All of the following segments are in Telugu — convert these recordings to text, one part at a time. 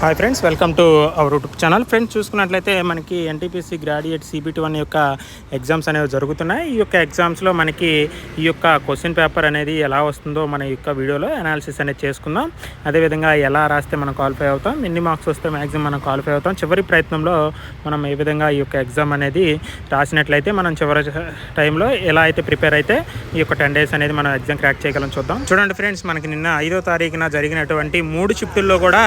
Hi friends welcome to our YouTube channel friends చూసుకున్నట్లయితే మనకి ఎన్టీపీసీ గ్రాడ్యుయేట్ సిబిటి వన్ యొక్క ఎగ్జామ్స్ అనేవి జరుగుతున్నాయి. ఈ యొక్క ఎగ్జామ్స్లో మనకి ఈ యొక్క క్వశ్చన్ పేపర్ అనేది ఎలా వస్తుందో మన యొక్క వీడియోలో అనాలిసిస్ అనేది చేసుకుందాం. అదేవిధంగా ఎలా రాస్తే మనం క్వాలిఫై అవుతాం ఎన్ని మార్క్స్ వస్తే మ్యాక్సిమం మనం క్వాలిఫై అవుతాం చివరి ప్రయత్నంలో మనం ఏ విధంగా ఈ యొక్క ఎగ్జామ్ అనేది రాసినట్లయితే మనం చివరి టైంలో ఎలా అయితే ప్రిపేర్ అయితే ఈ యొక్క టెన్ డేస్ అనేది మనం ఎగ్జామ్ క్రాక్ చేయగలం చూద్దాం. చూడండి ఫ్రెండ్స్ మనకి నిన్న ఐదో తారీఖున జరిగినటువంటి మూడు షిఫ్టుల్లో కూడా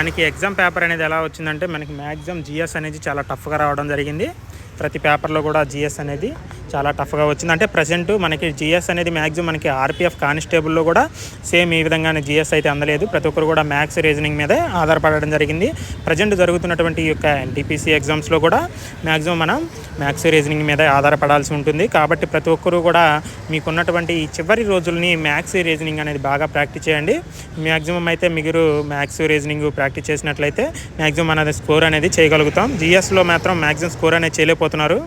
మనకి ఎగ్జామ్ పేపర్ అనేది ఎలా వచ్చిందంటే మనకి మ్యాక్సిమం జిఎస్ అనేది చాలా టఫ్గా రావడం జరిగింది. ప్రతి పేపర్లో కూడా జిఎస్ అనేది చాలా టఫ్గా వచ్చింది. అంటే ప్రజెంట్ మనకి జిఎస్ అనేది మ్యాక్సిమం మనకి ఆర్పిఎఫ్ కానిస్టేబుల్లో కూడా సేమ్ ఈ విధంగానే జిఎస్ అయితే అందలేదు. ప్రతి ఒక్కరు కూడా మ్యాథ్స్ రీజనింగ్ మీదే ఆధారపడడం జరిగింది. ప్రజెంట్ జరుగుతున్నటువంటి ఈ యొక్క ఎన్టీపీసీ ఎగ్జామ్స్లో కూడా మ్యాక్సిమం మనం మ్యాథ్స్ రీజనింగ్ మీద ఆధారపడాల్సి ఉంటుంది. కాబట్టి ప్రతి ఒక్కరూ కూడా మీకున్నటువంటి ఈ చివరి రోజుల్ని మ్యాథ్స్ రీజనింగ్ అనేది బాగా ప్రాక్టీస్ చేయండి. మ్యాక్సిమం అయితే మీరు మ్యాథ్స్ రీజనింగ్ ప్రాక్టీస్ చేసినట్లయితే మ్యాక్సిమం అనేది స్కోర్ అనేది చేయగలుగుతాం. జిఎస్లో మాత్రం మ్యాక్సిమం స్కోర్ అనేది చేయలేకపోతున్నారు.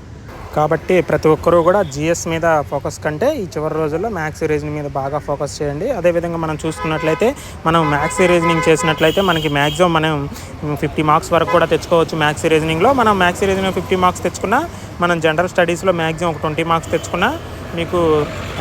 కాబట్టి ప్రతి ఒక్కరూ కూడా జిఎస్ మీద ఫోకస్ కంటే ఈ చివరి రోజుల్లో మ్యాథ్స్ రీజనింగ్ మీద బాగా ఫోకస్ చేయండి. అదేవిధంగా మనం చూసుకున్నట్లయితే మనం మ్యాథ్స్ రీజనింగ్ చేసినట్లయితే మనకి మ్యాక్సిమం మనం ఫిఫ్టీ మార్క్స్ వరకు కూడా తెచ్చుకోవచ్చు మ్యాథ్స్ రీజనింగ్లో. మనం మ్యాథ్స్ రీజనింగ్ ఫిఫ్టీ మార్క్స్ తెచ్చుకున్నా మనం జనరల్ స్టడీస్లో మ్యాక్సిమం ఒక ట్వంటీ మార్క్స్ తెచ్చుకున్నా మీకు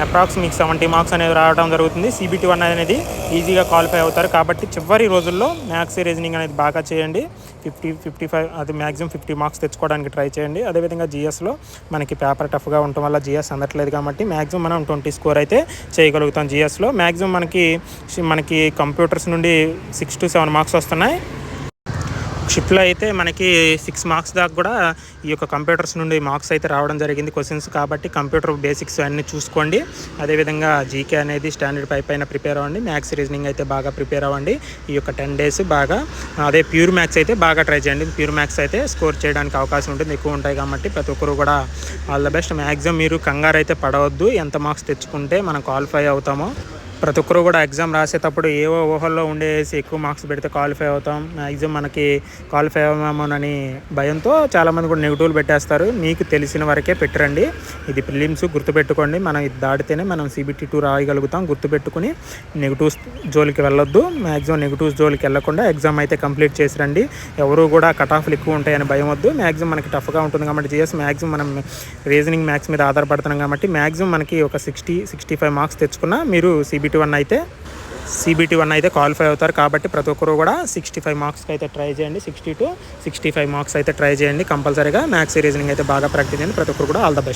అప్రాక్స్ మీకు సెవెంటీ మార్క్స్ అనేది రావడం జరుగుతుంది. సిబిటీ వన్ అనేది ఈజీగా క్వాలిఫై అవుతారు. కాబట్టి చివరి రోజుల్లో మ్యాథ్స్ రీజనింగ్ అనేది బాగా చేయండి. ఫిఫ్టీ ఫిఫ్టీ ఫైవ్ అది మ్యాక్సిమం ఫిఫ్టీ మార్క్స్ తెచ్చుకోవడానికి ట్రై చేయండి. అదేవిధంగా జిఎస్లో మనకి పేపర్ టఫ్గా ఉండటం వల్ల జిఎస్ అందట్లేదు కాబట్టి మ్యాక్సిమం మనం ట్వంటీ స్కోర్ అయితే చేయగలుగుతాం జిఎస్లో మ్యాక్సిమం మనకి మనకి కంప్యూటర్స్ నుండి సిక్స్ టు సెవెన్ మార్క్స్ వస్తున్నాయి. షిఫ్ట్లో అయితే మనకి సిక్స్ మార్క్స్ దాకా కూడా ఈ యొక్క కంప్యూటర్స్ నుండి మార్క్స్ అయితే రావడం జరిగింది క్వశ్చన్స్ కాబట్టి కంప్యూటర్ బేసిక్స్ అన్నీ చూసుకోండి. అదేవిధంగా జీకే అనేది స్టాండర్డ్ పై పైన ప్రిపేర్ అవ్వండి. మ్యాథ్స్ రీజనింగ్ అయితే బాగా ప్రిపేర్ అవ్వండి. ఈ యొక్క టెన్ డేస్ బాగా అదే ప్యూర్ మ్యాథ్స్ అయితే బాగా ట్రై చేయండి. ప్యూర్ మ్యాథ్స్ అయితే స్కోర్ చేయడానికి అవకాశం ఉంటుంది ఎక్కువ ఉంటాయి కాబట్టి ప్రతి ఒక్కరు కూడా ఆల్ ద బెస్ట్ మ్యాక్సిమం మీరు కంగారు అయితే పడవద్దు. ఎంత మార్క్స్ తెచ్చుకుంటే మనం క్వాలిఫై అవుతామో ప్రతి ఒక్కరు కూడా ఎగ్జామ్ రాసేటప్పుడు ఏవో ఊహల్లో ఉండేసి ఎక్కువ మార్క్స్ పెడితే క్వాలిఫై అవుతాం. మ్యాక్సిమం మనకి క్వాలిఫై అవ్వమోనని భయంతో చాలామంది కూడా నెగిటివ్లు పెట్టేస్తారు. మీకు తెలిసిన వరకే పెట్టరండి. ఇది ప్రిలిమ్స్ గుర్తుపెట్టుకోండి. మనం ఇది దాటితేనే మనం సిబిటీ టూ రాయగలుగుతాం. గుర్తుపెట్టుకుని నెగిటివ్స్ జోలికి వెళ్ళొద్దు. మ్యాక్సిమం నెగిటివ్స్ జోలికి వెళ్ళకుండా ఎగ్జామ్ అయితే కంప్లీట్ చేసి రండి ఎవరు కూడా కట్ ఆఫ్లు ఎక్కువ ఉంటాయని భయం వద్దు. మ్యాక్సిమం మనకి టఫ్గా ఉంటుంది కాబట్టి జిఎస్ మ్యాక్సిమం మనం రీజనింగ్ మ్యాథ్స్ మీద ఆధారపడుతున్నాం కాబట్టి మ్యాక్సిమం మనకి ఒక సిక్స్టీ సిక్స్టీ ఫైవ్ మార్క్స్ తెచ్చుకున్నా మీరు సిబి సిబిటి వన్ అయితే సిబిటీ వన్ అయితే క్వాలిఫై అవుతారు. కాబట్టి ప్రతి ఒక్కరు కూడా సిక్స్టీ ఫైవ్ మార్క్స్కి అయితే ట్రై చేయండి. Sixty to sixty five marks అయితే ట్రై చేయండి. కంపల్సరీగా మ్యాథ్స్ రీజనింగ్ అయితే బాగా ప్రాక్టీస్ చేయండి. ప్రతి ఒక్కరు కూడా ఆల్ ద బెస్ట్.